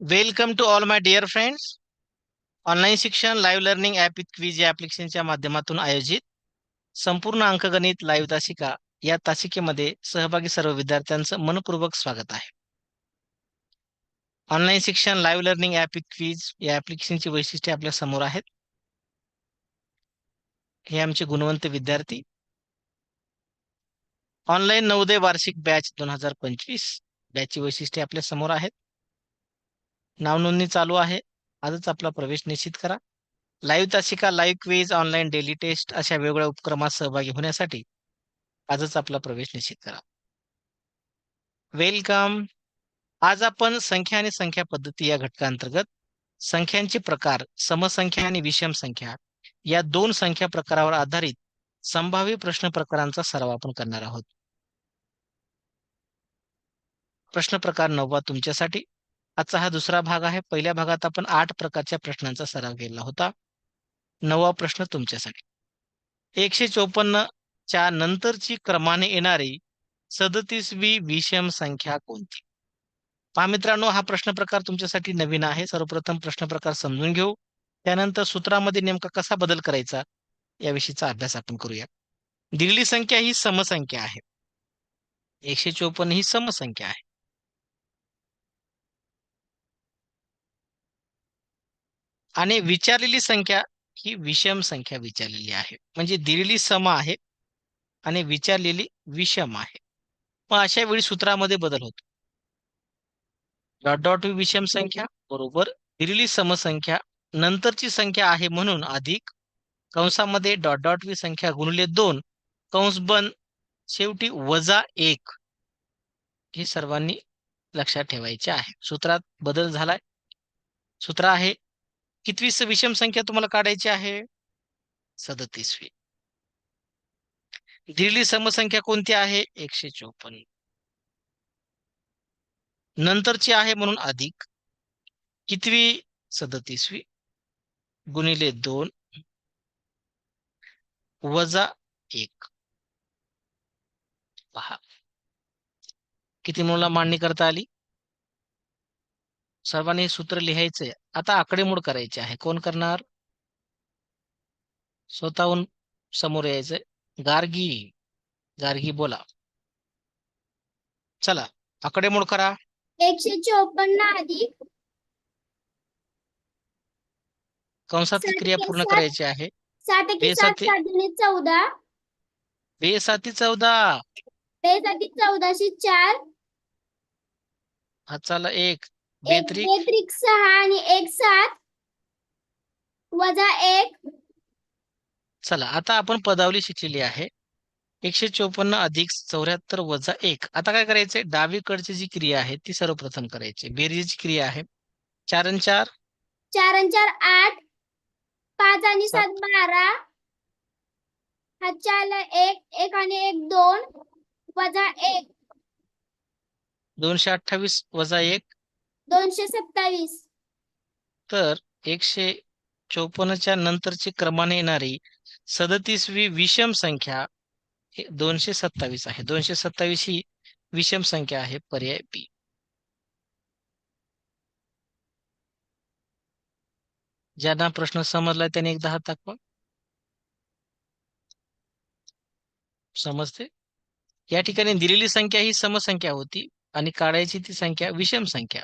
Welcome to all my dear friends online शिक्षण live learning app with quiz या ॲप्लिकेशनच्या माध्यमातून आयोजित. संपूर्ण अंकगणित लाईव्ह तासिका या तासिकेमध्ये सहभागी सर्व विद्यार्थ्यांचं मनपूर्वक स्वागत आहे. ऑनलाईन शिक्षण live learning app with quiz या ॲप्लिकेशनची वैशिष्ट्ये आपल्यासमोर आहेत. हे आमचे गुणवंत विद्यार्थी. ऑनलाईन नवोदय वार्षिक बॅच दोन हजार पंचवीस. बॅचची वैशिष्ट्ये आपल्यासमोर आहेत. नावनोंदणी चालू आहे. आजच आपला प्रवेश निश्चित करा. लाईव्ह तासिका live quiz online daily test अशा वेगवेगळ्या उपक्रमात सहभागी होण्यासाठी आजच आपला प्रवेश निश्चित करा. वेलकम आज आपण संख्या आणि संख्या पद्धती या घटकांतर्गत संख्यांचे प्रकार समसंख्या आणि विषम संख्या या दोन संख्या प्रकारावर आधारित संभाव्य प्रश्न प्रकारांचा सराव आपण करणार आहोत. प्रश्न प्रकार नववा तुमच्यासाठी. आजचा हा दुसरा भाग आहे. पहिल्या भागात आपण आठ प्रकारच्या प्रश्नांचा सराव केला होता. नवा प्रश्न तुमच्यासाठी. एकशे चोपन्न च्या नंतरची क्रमाने येणारी सदतीसवी विषम संख्या कोणती? पहा मित्रांनो हा प्रश्न प्रकार तुमच्यासाठी नवीन आहे. सर्वप्रथम प्रश्न प्रकार समजून घेऊ. त्यानंतर सूत्रामध्ये नेमका कसा बदल करायचा याविषयीचा अभ्यास आपण करूया. दिलेली संख्या ही समसंख्या आहे. एकशे चोपन्न ही समसंख्या आहे. आणि विचारलेली संख्या ही विषम संख्या विचारलेली आहे. म्हणजे दिलेली सम आहे आणि विचारलेली विषम आहे. मग अशा वेळी सूत्रामध्ये बदल होतो. डॉट डॉट विषम संख्या बरोबर दिलेली समसंख्या नंतरची संख्या आहे म्हणून अधिक कंसामध्ये डॉट डॉट वी संख्या गुणले दोन कंस बन शेवटी वजा एक हे सर्वांनी लक्षात ठेवायचे आहे. सूत्रात बदल झालाय. सूत्र आहे कितवी विषम संख्या तुम्हाला काढायची आहे? सदतीसवी. दिलेली समसंख्या कोणती आहे? एकशे चोपन्न. नंतरची आहे म्हणून अधिक. कितवी? सदतीसवी. गुणिले दोन. वजा एक. पहा. किती मुलाला मांडणी करता आली? सर्वांनी हे सूत्र लिहायचंय आता आकडेमोड करायची आहे. कोण करणार? स्वतःहून समोर यायचंय गार्गी. गार्गी बोला. चला आकडेमोड करा. एकशे चोपन्न अधिक कंसात सात क्रिया पूर्ण. करायची आहे. सात एके सात बेसाती- सात दुणे चौदा. बेसाती चौदा. बेसाठी चौदाशे चार. हाताला एक. एक बेत्रिक बेत्रिक सहा आणि एक सात. वजा एक. चला आता आपण पदावली शिकलेली आहे. एकशे चोपन्न अधिक चौऱ्याहत्तर वजा एक. आता काय करायचंय? डावीकडची जी क्रिया आहे ती सर्वप्रथम करायची. बेरजेची क्रिया आहे. चार आणि चार. चार आणि चार आठ. पाच आणि सात. बारा. आला एक एक आणि एक दोन. वजा एक. दोनशे अठ्ठावीस वजा एक. दोनशे सत्तावीस. तर एकशे चोपन्नच्या नंतरची क्रमाने येणारी सदतीसवी विषम संख्या दोनशे सत्तावीस आहे. दोनशे सत्तावीस ही विषम संख्या आहे पर्याय बी. ज्यांना प्रश्न समजला त्याने एकदा हात दाखवा. समजते? या ठिकाणी दिलेली संख्या ही समसंख्या होती आणि काढायची ती संख्या विषम संख्या.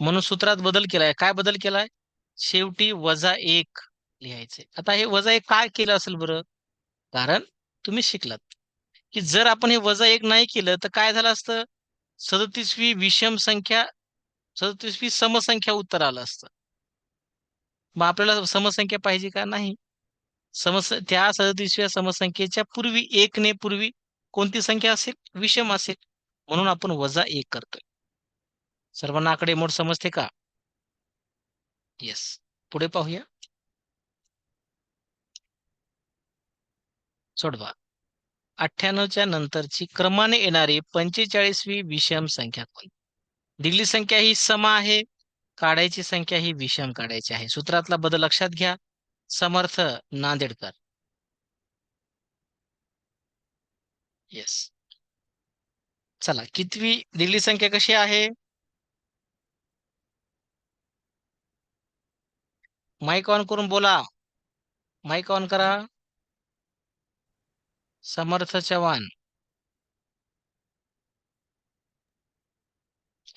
म्हणून सूत्रात बदल केलाय. काय बदल केलाय? शेवटी वजा एक लिहायचे. आता हे वजा एक काय केलं असेल बरं? कारण तुम्ही शिकलात. की जर आपण हे वजा एक नाही केलं तर काय झालं असतं? सदतीसवी विषम संख्या सदतीसवी समसंख्या उत्तर आलं असतं. मग आपल्याला समसंख्या पाहिजे का? नाही. समस त्या सदतीसव्या समसंख्येच्या पूर्वी एक ने पूर्वी कोणती संख्या असेल? विषम असेल. म्हणून आपण वजा एक करतोय. सर्वांना आकडेमोड समजते का? येस पुढे पाहूया. सोडवा. अठ्ठ्याण्णवच्या नंतरची क्रमाने येणारी पंचेचाळीसवी विषम संख्या कोणती दिली संख्या ही सम आहे काढायची संख्या ही विषम काढायची आहे. सूत्रातला बदल लक्षात घ्या. समर्थ नांदेडकर. येस चला कितवी दिली संख्या कशी आहे? माईक ऑन करून बोला. माईक ऑन करा. समर्थ चव्हाण.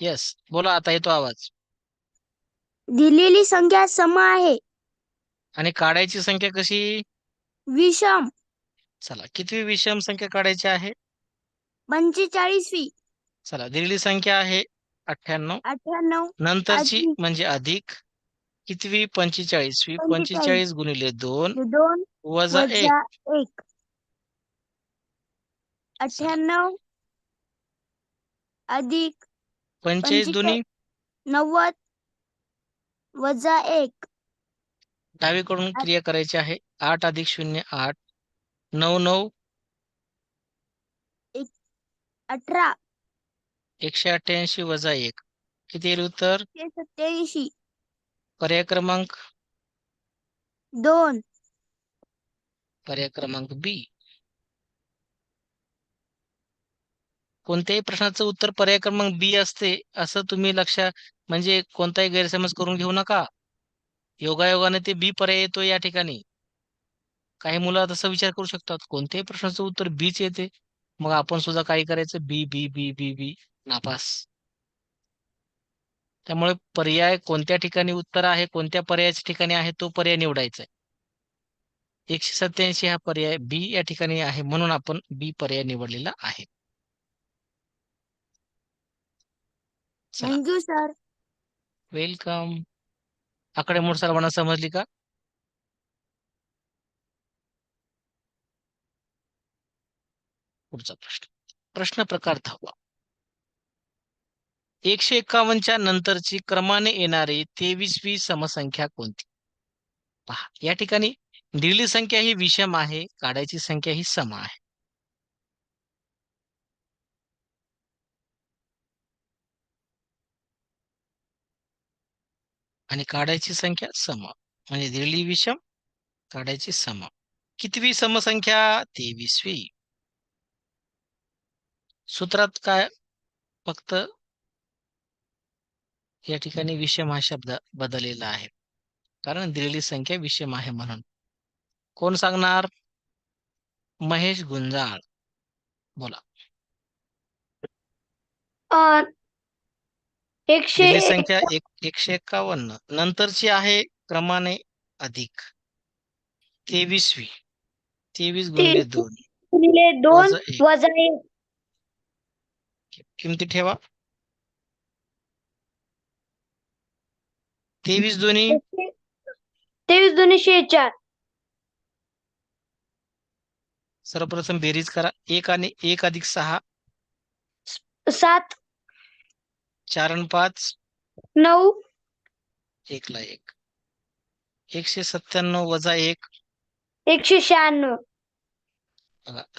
येस बोला आता येतो आवाज. दिलेली संख्या सम आहे. आणि काढायची संख्या कशी? विषम. चला कितवी विषम संख्या काढायची आहे? पंचेचाळीसवी. चला दिलेली संख्या आहे अठ्ठ्याण्णव. अठ्ठ्याण्णव. नंतरची अधिक. म्हणजे अधिक. कितवी पंचेचाळीसवी पंचेचाळीस. गुणिले दोन दोन वजा एक वजा एक. अठ्ठ्याण्णव अधिक पंचेचाळीस दोन्ही. नव्वद वजा एक. डावीकडून क्रिया करायची आहे. आठ अधिक शून्य आठ. नऊ नऊ. अठरा. एकशे अठ्ठ्याऐंशी वजा एक. किती येईल उत्तर? सत्याऐंशी. पर्याय क्रमांक? दोन. पर्याय क्रमांक बी. कोणत्याही प्रश्नाचं उत्तर पर्याय क्रमांक बी असते असं तुम्ही लक्षात म्हणजे कोणताही गैरसमज करून घेऊ नका. योगायोगाने ते बी पर्याय येतो या ठिकाणी. काही मुलं तसा विचार करू शकतात कोणत्याही प्रश्नाचं उत्तर बीच येते. मग आपण सुद्धा काय करायचं? बी बी बी बी बी नापास. त्यामुळे पर्याय कोणत्या ठिकाणी उत्तर आहे कोणत्या पर्यायाच्या ठिकाणी आहे तो पर्याय निवडायचा आहे. एकशे सत्याऐंशी हा पर्याय बी या ठिकाणी आहे म्हणून आपण बी पर्याय निवडलेला आहे. थँक्यू सर वेलकम आकडेमोड सर्वांना समजली का? पुढचा प्रश्न. प्रश्न प्रकार दहावा एकशे एक्कावन्नच्या नंतरची क्रमाने येणारी तेवीसवी समसंख्या कोणती? पहा या ठिकाणी दिलेली संख्या ही विषम आहे काढायची संख्या ही सम आहे. आणि काढायची संख्या सम म्हणजे दिलेली विषम काढायची सम. कितवी समसंख्या? तेवीसवी. सूत्रात काय? फक्त या ठिकाणी विषम हा शब्द बदललेला आहे. कारण दिलेली संख्या विषम आहे म्हणून. कोण सांगणार? महेश गुंजाळ. बोला. एकशे संख्या एक एकशे एक्कावन्न नंतरची आहे क्रमाने अधिक. तेवीसवी. तेवीस गुणिले दोन. दोन वजा किमती ठेवा. तेवीस दोन्ही. तेवीस दोन्ही शेचार सर्वप्रथम बेरीज करा. एक आणि एक अधिक सहा. सात. चार आणि पाच. नऊ. एकला एक. एकशे सत्त्याण्णव वजा एक. एकशे शहाण्णव.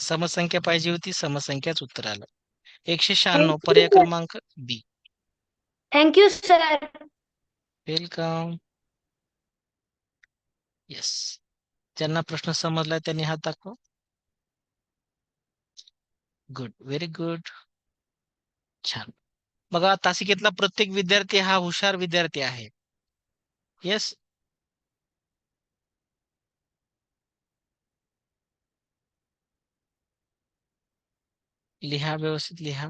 समसंख्या पाहिजे होती समसंख्याच उत्तर आलं. एकशे शहाण्णव पर्याय क्रमांक B. Thank you sir welcome yes ज्यांना प्रश्न समजला त्यांनी हात दाखवा. गुड व्हेरी गुड छान. बघा, तासिकेतला प्रत्येक विद्यार्थी हा हुशार विद्यार्थी आहे. येस लिहा, व्यवस्थित लिहा.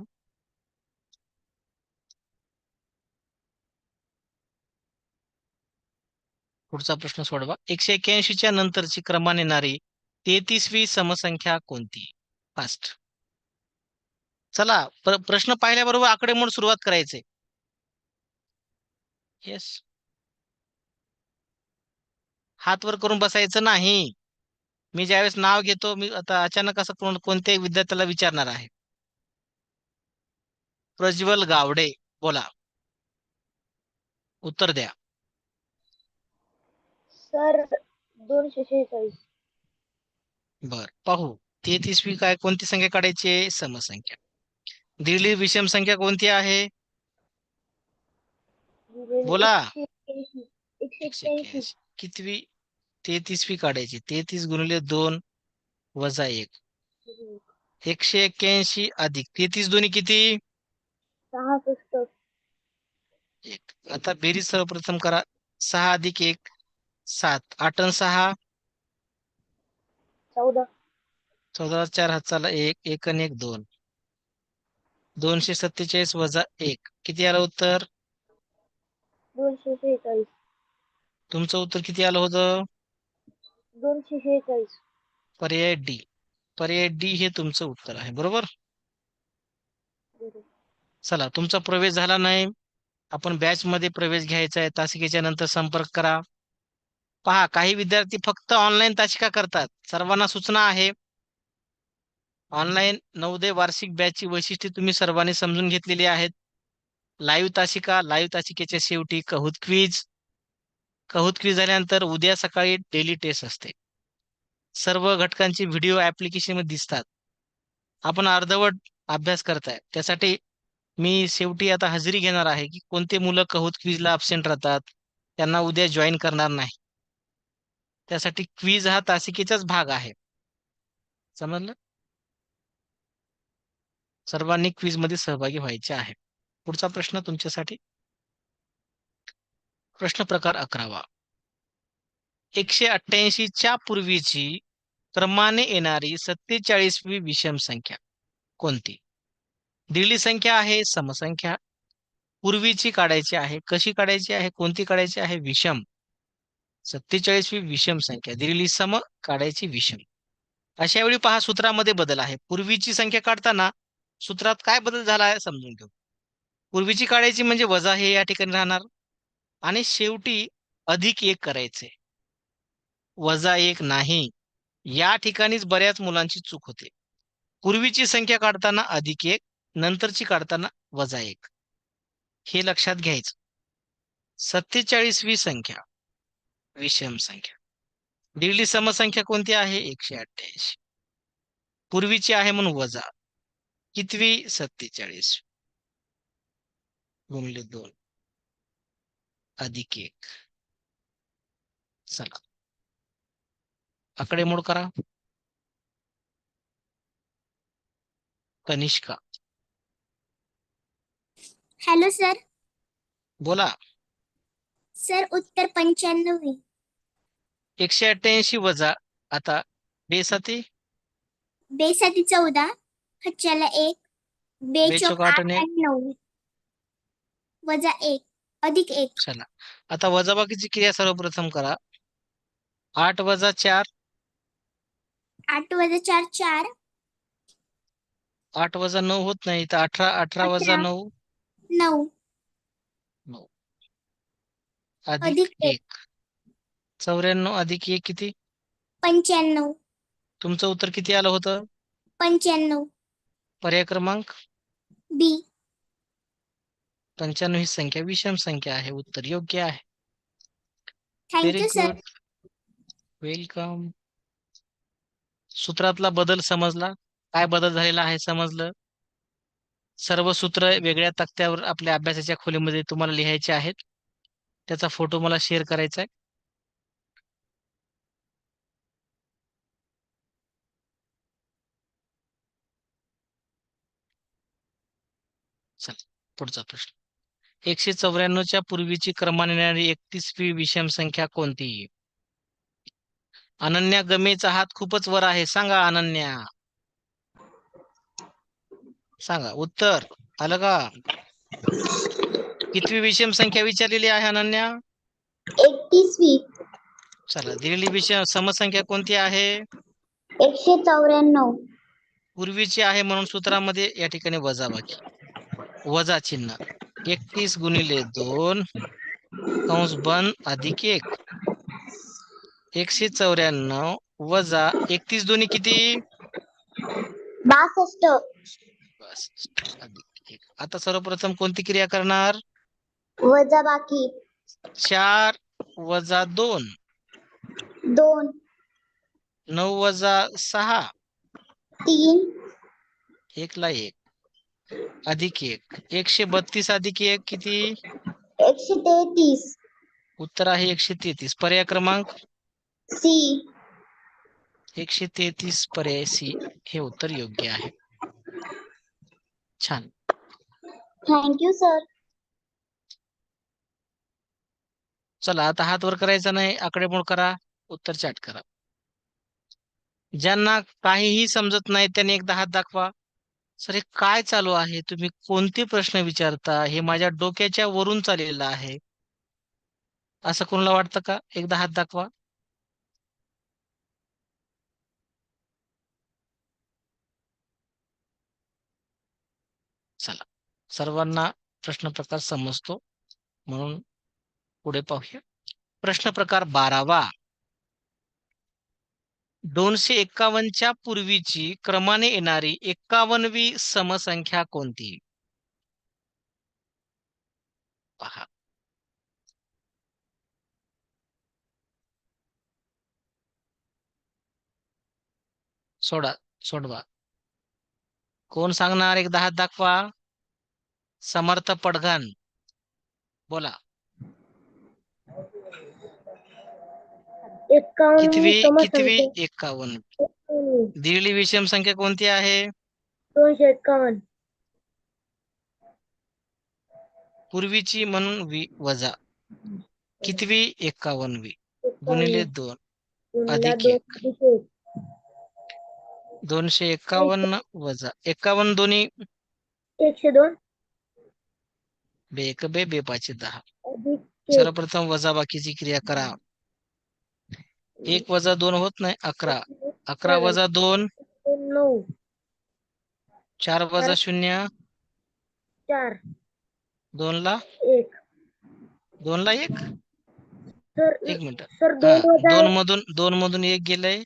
पुढचा प्रश्न सोडवा. एकशे एक्क्याऐंशीच्या नंतरची क्रमाने येणारी तेहतीसवी समसंख्या कोणती? फास्ट चला प्र- प्रश्न पाहिल्याबरोबर आकडेमोड सुरुवात करायचे. येस हात वर करून बसायचं नाही. मी ज्यावेळेस नाव घेतो मी आता अचानक असं कोण कोणत्याही विद्यार्थ्याला विचारणार आहे. प्रज्वल गावडे बोला. उत्तर द्या. सर दोनशे शेहेचाळीस. बर पाहू. तेहतीसवी काय कोणती संख्या काढायची आहे? समसंख्या. दिलेली विषम संख्या कोणती आहे? बोला. कितवी? तेहतीसवी काढायची. तेहतीस गुणिले दोन वजा एक. एकशे एक्क्याऐंशी अधिक. तेहतीस दोन्ही किती? एक. आता बेरीज सर्वप्रथम करा. सहा अधिक एक. सात आठ सहा? चौदा. चौदा चार हाताला एक एक आणि एक दोन. दोनशे सत्तेचाळीस वजा एक. किती आलं उत्तर? दोनशे शेहेचाळीस. तुमचं उत्तर किती आलं होतं? दोनशे शेहेचाळीस. पर्याय डी. पर्याय डी हे तुमचं उत्तर आहे बरोबर? चला तुमचा प्रवेश झाला नाही. आपण बॅच मध्ये प्रवेश घ्यायचा आहे. तासिकेच्या नंतर संपर्क करा. पहा काही विद्यार्थी फक्त ऑनलाईन तासिका करतात. सर्वांना सूचना आहे. ऑनलाईन नवदे वार्षिक बॅचची वैशिष्ट्ये तुम्ही सर्वांनी समजून घेतलेली आहेत. लाईव्ह तासिका लाईव्ह तासिकेच्या शेवटी कहूत क्वीज कहूत क्वीज झाल्यानंतर उद्या सकाळी डेली टेस्ट असते. सर्व घटकांचे व्हिडिओ ऍप्लिकेशनमध्ये दिसतात. आपण अर्धवट अभ्यास करताय. त्यासाठी मी शेवटी आता हजेरी घेणार आहे की कोणते मुलं कहूत क्वीजला अबसेंट राहतात त्यांना उद्या जॉईन करणार नाही. त्यासाठी क्वीज हा तासिकेचाच भाग आहे. समजलं? सर्वांनी क्वीजमध्ये सहभागी व्हायचे आहे. पुढचा प्रश्न तुमच्यासाठी. प्रश्न प्रकार अकरावा. एकशे अठ्ठ्याऐंशी च्या पूर्वीची क्रमाने येणारी सत्तेचाळीसवी विषम संख्या कोणती? दिली संख्या आहे समसंख्या. पूर्वीची काढायची आहे कशी काढायची आहे कोणती काढायची आहे विषम. सत्तेचाळीसवी विषम संख्या दिलेली सम काढायची विषम. अशा वेळी पहा सूत्रामध्ये बदल आहे. पूर्वीची संख्या काढताना सूत्रात काय बदल झाला आहे समजून घेऊ. पूर्वीची काढायची म्हणजे वजा हे या ठिकाणी राहणार. आणि शेवटी अधिक एक करायचे. वजा एक नाही. या ठिकाणीच बऱ्याच मुलांची चूक होते. पूर्वीची संख्या काढताना अधिक एक नंतरची काढताना वजा एक. हे लक्षात घ्यायचं. सत्तेचाळीसवी संख्या. विषम संख्या. दिलेली समसंख्या कोणती आहे? एकशे अठ्ठ्याऐंशी. पूर्वीची आहे म्हणून वजा. कितवी? सत्तेचाळीस. गुणले दोन. अधिक एक. चला. आकडेमोड करा. कनिष्का. Hello sir. बोला. सर उत्तर पंच्याण्णव एकशे अठ्ठ्याऐंशी वजा आता बेसाती? बेसाठी चौदा हच्च्याला एक आठ आठ आणि एक. आणि नऊ वजा एक अधिक एक. चला. आता वजाबाकीची क्रिया सर्वप्रथम करा. आठ वजा चार? आठ वजा चार चार. आठ वजा नऊ होत नाही तर अठरा अठरा वजा अठरा. नऊ. नऊ. अधिक अधिक एक. चौऱ्याण्णव अधिक एक किती? पंच्याण्णव. तुमचं उत्तर किती आलं होतं? पंच्याण्णव. पर्याय क्रमांक? बी. पंच्याण्णव ही संख्या विषम संख्या आहे. उत्तर योग्य आहे. थँक्यू सर वेलकम सूत्रातला बदल समजला. काय बदल झालेला आहे समजलं? सर्व सूत्र वेगळ्या तक्त्यावर आपल्या अभ्यासाच्या खोलीमध्ये तुम्हाला लिहायचे आहेत. त्याचा फोटो मला शेअर करायचा आहे चला पुढचा प्रश्न. एकशे चौऱ्याण्णवच्या पूर्वीची क्रमाने येणारी एकतीसवी विषम संख्या कोणती? अनन्या गमेचा हात खूपच वर आहे. सांगा अनन्या. सांगा. उत्तर. आलं का? कितवी विषम संख्या विचारलेली आहे अनन्या? एकतीसवी चला दिलेली विषम समसंख्या कोणती आहे? एकशे चौऱ्याण्णव. पूर्वीची आहे म्हणून सूत्रामध्ये या ठिकाणी वजाबाकी. वजा चिन्ह. एकतीस गुणिले दोन कंस बंद अधिक एक. एकशे चौऱ्याण्णव वजा एकतीस दोन्ही किती? बासष्ट. बस अधिक एक. आता सर्वप्रथम कोणती क्रिया करणार? वजा बाकी. चार वजा दोन. दोन. नऊ वजा सहा. तीन. एक ला एक. अधिक एक. एकशे बत्तीस अधिक एक किती? एकशे तेहतीस. उत्तर आहे एकशे तेहतीस. पर्याय क्रमांक? सी एकशे तेहतीस पर्याय सी हे उत्तर योग्य आहे. छान. थँक्यू सर चला आता हात वर करायचा नाही आकडेमोड करा उत्तर चाट करा. ज्यांना काहीही समजत नाही त्यांनी एकदा हात दाखवा. सर हे काय चालू आहे? तुम्ही कोणते प्रश्न विचारता? हे माझ्या डोक्याच्या वरून चाललेलं आहे. असं कोणाला वाटतं का? एकदा हात दाखवा. चला. सर्वांना प्रश्न प्रकार समजतो. म्हणून पुढे पाहूया. प्रश्न प्रकार बारावा. दोनशे एक्कावन्नच्या पूर्वीची क्रमाने येणारी एक्कावन्नवी समसंख्या कोणती? पहा. सोडा सोडवा. कोण सांगणार? एक दहा दाखवा. समर्थ पडघन. बोला. कितवी कितवी एक्कावन्न दिलेली विषम संख्या कोणती आहे? दोनशे एक्कावन्न पूर्वीची म्हणून वी वजा. कितवी? एक्कावन्नवी गुणिले दोन. अधिक एक. दोनशे एक्कावन्न वजा. एक्कावन्न दोन्ही? एकशे दोन. बे एक बे बे पाचशे दहा. सर्वप्रथम वजा बाकीची क्रिया करा. एक वजा दोन होत नाही अकरा. अकरा वजा दोन. नऊ. चार वजा शून्य. चार. दोन ला एक. दोन ला एक? सर एक मिनिट. सर दोन वजा दोन मधून दोन मधून एक गेलंय.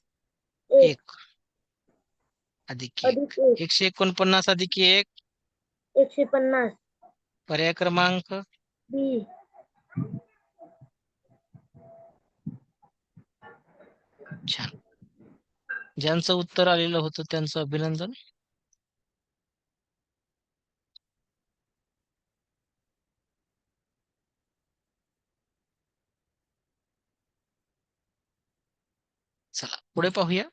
एक. अधिक एक. अधिक एक. एकशे एकोणपन्नास अधिक एक. एकशे पन्नास. पर्याय क्रमांक? बी. छान. ज्यांचं उत्तर आलेलं होतं त्यांचं अभिनंदन. चला पुढे पाहूया.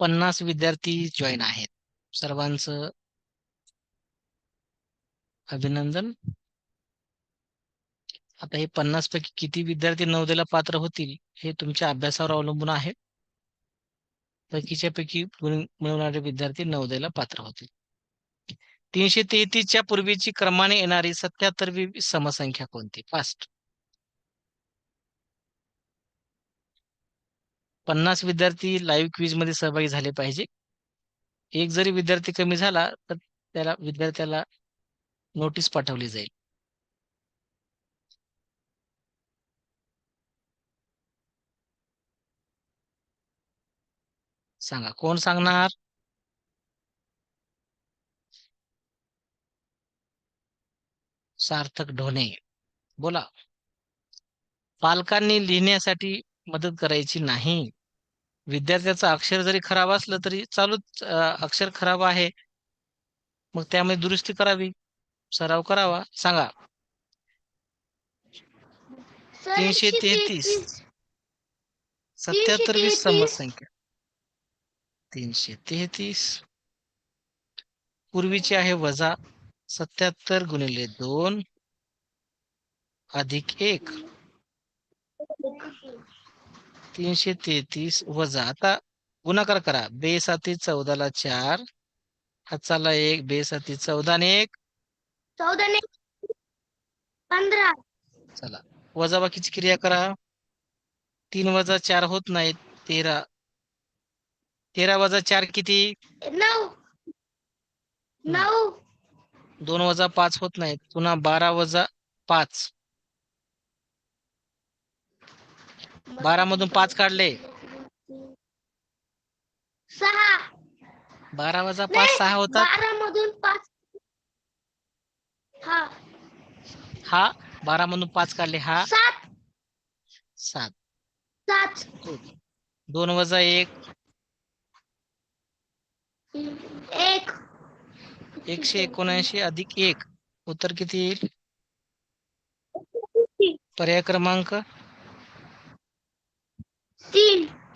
पन्नास विद्यार्थी जॉईन आहेत. सर्वांचं अभिनंदन. आता हे पन्नास पैकी किती विद्यार्थी नवदेला पात्र होतील हे तुमच्या अभ्यासावर अवलंबून आहे. पैकीच्या पैकी मिळवणारे विद्यार्थी नवदेला पात्र होतील. तीनशे तेहतीसच्या पूर्वीची क्रमाने येणारी सत्याहत्तरवी समसंख्या कोणती? फास्ट पन्नास विद्यार्थी लाईव्ह क्विजमध्ये सहभागी झाले पाहिजे. एक जरी विद्यार्थी कमी झाला तर त्याला विद्यार्थ्याला नोटीस पाठवली जाईल. सांगा कोण सांगणार? सार्थक ढोणे. बोला. पालकांनी लिहिण्यासाठी मदत करायची नाही. विद्यार्थ्याचं अक्षर जरी खराब असलं तरी चालूच अक्षर खराब आहे. मग त्यामध्ये दुरुस्ती करावी सराव करावा सांगा. तीनशे तेहतीस. सत्याहत्तरवी समसंख्या तीनशे तेहतीस. पूर्वीची आहे वजा सत्याहत्तर गुणिले दोन अधिक एक. तीनशे तेहतीस वजा. आता गुणाकार करा. बे साती चौदाला चार हाताला एक बे साती चौदा आणि एक. चौदा ने पंधरा. चला. वजा बाकीची क्रिया करा. तीन वजा चार होत नाहीत. तेरा. तेरा वजा चार किती? नऊ. नऊ. दोन वजा पाच होत नाहीत. पुन्हा बारा वजा पाच. बारा मधून पाच काढले. सहा. बारा वजा पाच सहा होतात. बारा मधून पाच. हा. हा बारा मधून पाच काढले हा. सात. सात. सात. दोन वजा एक. एक. एकशे एकोणऐंशी अधिक एक. उत्तर किती येईल? पर्याय क्रमांक?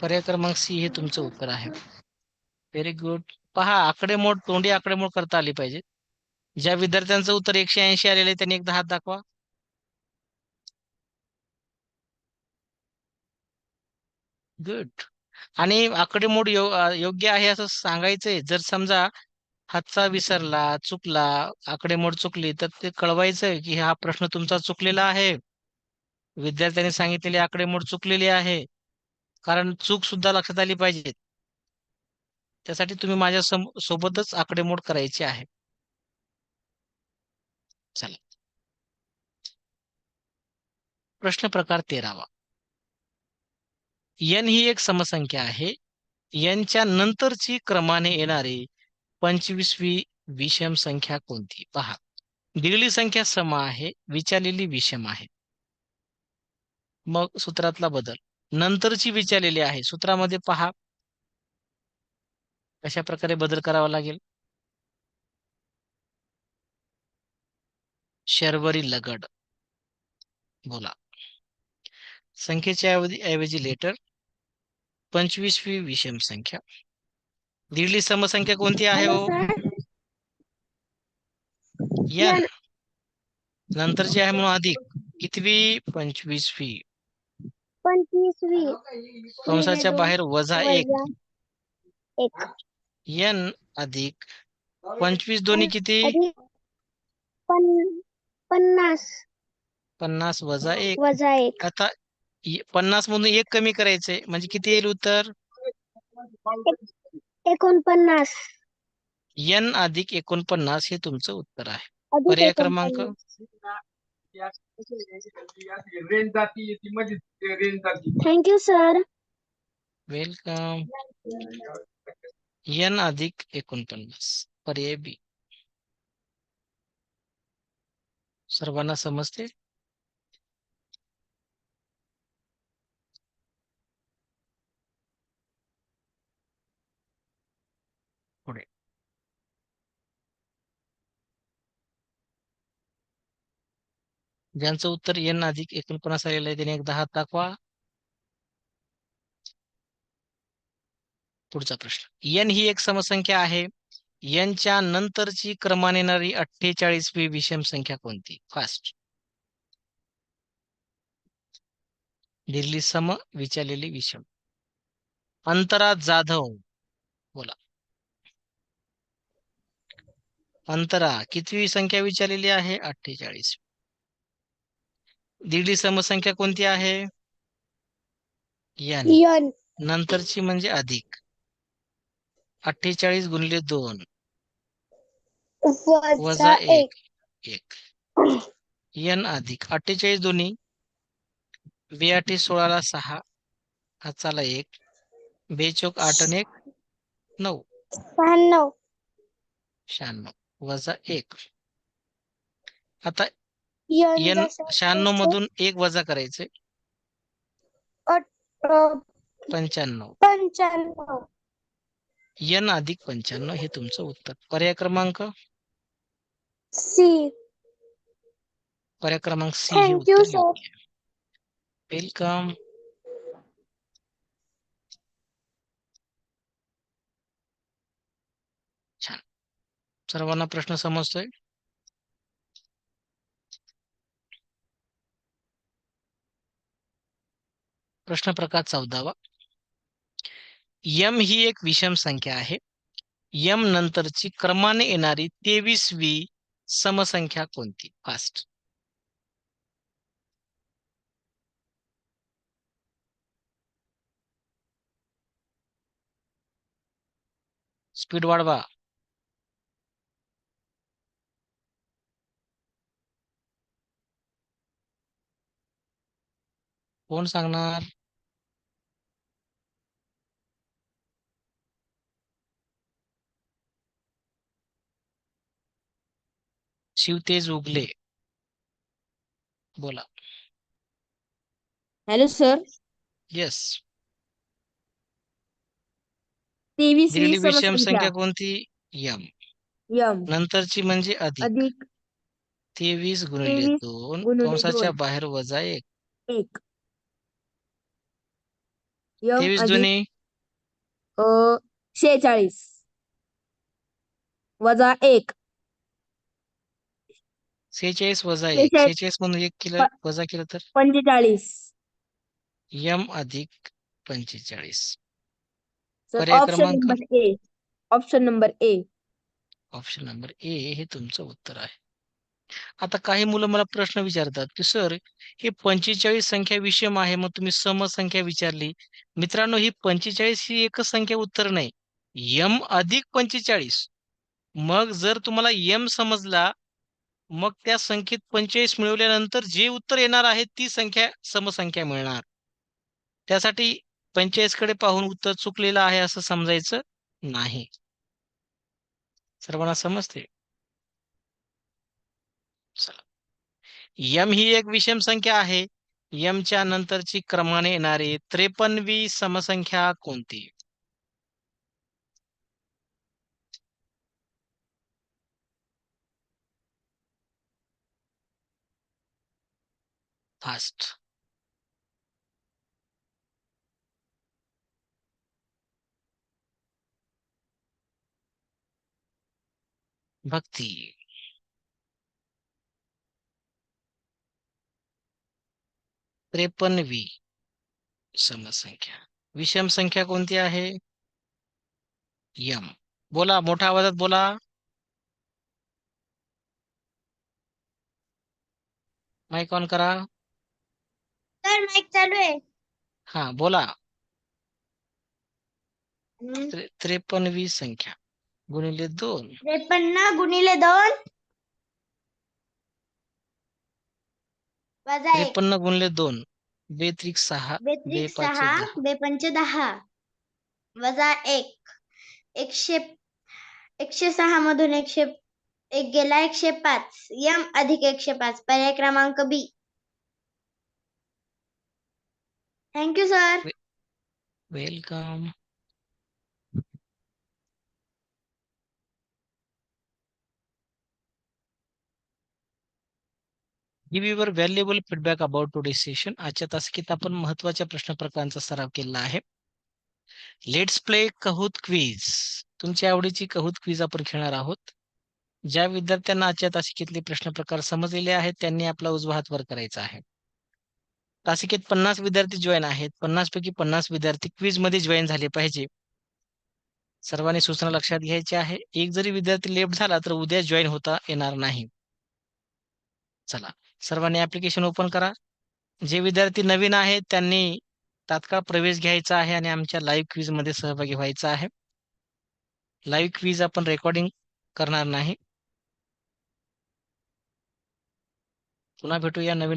पर्याय क्रमांक सी हे तुमचं उत्तर आहे. व्हेरी गुड पहा आकडेमोड तोंडी आकडेमोड करता आली पाहिजे. ज्या विद्यार्थ्यांचं उत्तर एकशे ऐंशी आलेलं आहे त्यांनी एकदा हात दाखवा. गुड आणि आकडेमोड यो योग्य आहे असं सांगायचंय. जर समजा हातचा विसरला चुकला आकडेमोड चुकली तर ते कळवायचंय की हा प्रश्न तुमचा चुकलेला आहे. विद्यार्थ्यांनी सांगितलेली आकडेमोड चुकलेली आहे. कारण चूक सुद्धा लक्षात आली पाहिजे. त्यासाठी तुम्ही माझ्या सोबतच आकडेमोड करायची आहे. चला. प्रश्न प्रकार तेरावा. एन ही एक समसंख्या आहे. यांच्या नंतरची क्रमाने येणारी पंचवीसवी विषम संख्या कोणती? पहा. दिलेली संख्या सम आहे विचारलेली विषम आहे. मग सूत्रातला बदल. नंतरची विचारलेली आहे. सूत्रामध्ये पहा. कशा प्रकारे बदल करावा लागेल? शर्वरी लगड. बोला. संख्येच्या ऐवजी ऐवजी लेटर. पंचवीसवी विषम संख्या. दिलेली समसंख्या कोणती आहे हो? एन नंतरची आहे म्हणून अधिक. कितवी? पंचवीसवी. पंचवीसवी कंसाच्या बाहेर वजा एक. एन अधिक पंचवीस दोन्ही किती? अधिक पन- पन्नास. पन्नास वजा एक. वजा एक. आता पन्नास मधून एक कमी करायचंय म्हणजे किती येईल उत्तर? एकोणपन्नास. एन अधिक एकोणपन्नास हे तुमचं उत्तर आहे. अधिक पर्याय क्रमांक? एकोणपन्नास. रेंज जाती ती मध्ये रेंज जाती थँक्यू सर वेलकम एन अधिक एकोणपन्नास. पर्याय बी सर्वांना समजते? ज्यांचं उत्तर एन अधिक एकोणपन्नास आलेलं आहे त्यांनी एकदा हात दाखवा. पुढचा प्रश्न. एन ही एक समसंख्या आहे. यांच्या नंतरची क्रमाने येणारी अठ्ठेचाळीसवी विषम संख्या कोणती? फास्ट दिलेली सम विचारलेली विषम. अंतरा जाधव. बोला. अंतरा कितवी संख्या विचारलेली आहे? अठ्ठेचाळीस. दिलेली समसंख्या कोणती आहे? यन. नंतरची म्हणजे अधिक. अठ्ठेचाळीस गुणिले दोन. वजा एक. एक. एन अधिक. अठ्ठेचाळीस दोन्ही. बेआठी सोळाला सहा. हाताला एक. बेचोक आठ आणि एक. नऊ. शहाण्णव. शहाण्णव. वजा एक. आता यन एन शहाण्णव मधून एक वजा करायचे. पंच्याण्णव. पंच्याण्णव. एन अधिक पंच्याण्णव हे तुमचं उत्तर. पर्याय क्रमांक? सी. पर्याय क्रमांक सी हे you, उत्तर. वेलकम छान. सर्वांना प्रश्न समजतोय? प्रश्न प्रकार चौदावा. यम ही एक विषम संख्या आहे. यम नंतरची क्रमाने येणारी तेवीसवी समसंख्या कोणती? फास्ट स्पीड वाढवा. कोण सांगणार? शिवतेज उगले. बोला. हॅलो सर येस दिलेली विषम संख्या कोणती? यम. यम. नंतरची म्हणजे अधिक. अधिक. तेवीस गुणिले तेवीस दोन. गुणिले कंसाच्या दोन. बाहेर वजा एक. एक. यम तेवीस अधिक दुने अ शेहेचाळीस. वजा एक. सेहेचाळीस वजा एक. सेहेचाळीस म्हणून एक केलं वजा केलं तर? पंचेचाळीस. यम अधिक पंचेचाळीस. पर्याय ऑप्शन क्रमांक? Number A option number A option number A हे तुमचं उत्तर आहे. आता काही मुलं मला प्रश्न विचारतात की सर हे पंचेचाळीस संख्या विषम आहे मग तुम्ही समसंख्या विचारली. मित्रांनो ही पंचेचाळीस ही एकच संख्या उत्तर नाही. यम अधिक पंचेचाळीस. मग जर तुम्हाला यम समजला मग त्या संख्येत पंचेचाळीस मिळवल्यानंतर जे उत्तर येणार आहे ती संख्या समसंख्या मिळणार. त्यासाठी पंचेचाळीसकडे पाहून उत्तर चुकलेलं आहे असं समजायचं नाही. सर्वांना समजते चला. यम ही एक विषम संख्या आहे. यमच्या नंतरची क्रमाने येणारी त्रेपन्नवी समसंख्या कोणती? फास्ट भक्ती। त्रेपन्नवी समसंख्या। विषम संख्या कोणती आहे? यम। बोला, मोठ्या आवाजात बोला. माईक ऑन करा. सर माईक चालू आहे. हा बोला. हम्म. त्रे- त्रेपन्नवी संख्या. गुणिले दोन. त्रेपन्न गुणिले दोन. वजा एक. त्रेपन्न गुणिले दोन. बेत्रिक सहा बेत्रिक बेपाचे सहा दहा. बेपंच दहा. वजा एक. एकशे एकशे सहा मधून एकशे एक गेला एकशे पाच. यम अधिक एकशे पाच. पर्याय क्रमांक B. Thank you sir welcome give your valuable feedback about today session आजच्या तासकीत आपण महत्त्वाच्या प्रश्न प्रकारांचा सराव केलेला आहे. लेट्स प्ले कहूत क्वीज तुमच्या आवडीची कहूत क्वीज आपण खेळणार आहोत. ज्या विद्यार्थ्यांना आजच्या तासिकेतले प्रश्न प्रकार समजलेले आहेत त्यांनी आपला उजवा हात वर करायचा आहे. तासिकेत पन्नास विद्यार्थी जॉईन आहेत. पन्नास पैकी पन्नास विद्यार्थी क्विजमध्ये जॉईन झाले पाहिजे. सर्वांनी सूचना लक्षात घ्यायची आहे. एक जरी विद्यार्थी लेफ्ट झाला तर उद्या जॉईन होता येणार नाही. चला सर्वांनी ऍप्लिकेशन ओपन करा. जे विद्यार्थी नवीन आहेत त्यांनी तात्काळ प्रवेश घ्यायचा आहे आणि आमच्या लाईव्ह क्विजमध्ये सहभागी व्हायचा आहे. लाईव्ह क्विज आपण रेकॉर्डिंग करणार नाही. पुन्हा भेटूया नवीन